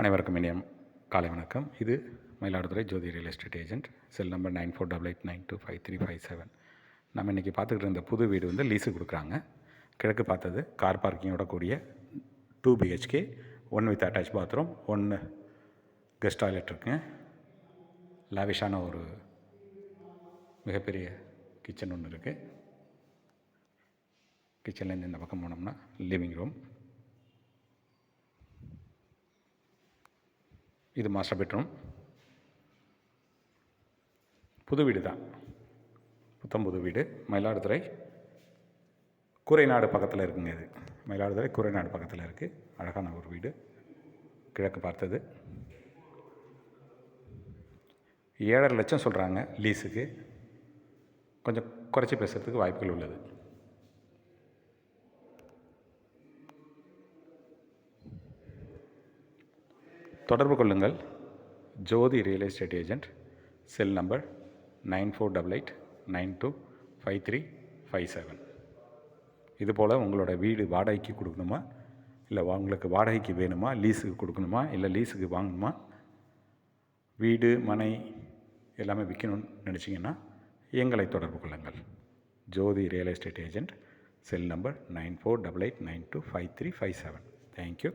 அனைவருக்கும் இனியம் காலை வணக்கம். இது Mayiladuthurai Jothi real estate agent cell number nine four double eight nine two five three five seven. நம்ம இன்றைக்கி பார்த்துக்கிட்டு இருந்த புது வீடு வந்து லீஸு கொடுக்குறாங்க. கிழக்கு பார்த்தது கார் பார்க்கிங்கோட கூடிய two BHK one with attach bathroom ஒன்று கெஸ்ட் டாய்லெட் இருக்குங்க லாவிஷான ஒரு மிகப்பெரிய கிச்சன் ஒன்று இருக்குது கிச்சன்லேருந்து இந்த பக்கம் போனோம்னா லிவிங் ரூம் இது மாஸ்டர் பெட்ரூம். புது வீடு தான். புத்தம் புது வீடு. மயிலாடுதுறை. கூரைநாடு பக்கத்தில் இருக்குங்க இது. மயிலாடுதுறை கூரைநாடு பக்கத்தில் இருக்குது அழகான ஒரு வீடு. கிழக்கு பார்த்தது. ஏழரை லட்சம் சொல்கிறாங்க லீஸுக்கு கொஞ்சம் குறைச்சி பேசுகிறதுக்கு வாய்ப்புகள் உள்ளது. தொடர்பு கொள்ளுங்கள். Jothi real estate agent cell number nine four double eight nine two five three five seven இதுபோல் உங்களோட வீடு வாடகைக்கு கொடுக்கணுமா? இல்லை உங்களுக்கு வாடகைக்கு வேணுமா? லீஸுக்கு கொடுக்கணுமா? இல்லை லீஸுக்கு வாங்கணுமா? வீடு மனை எல்லாமே விற்கணும்னு நினச்சிங்கன்னா எங்களை தொடர்பு கொள்ளுங்கள். Jothi real estate agent cell number nine four double eight nine two five three five seven thank you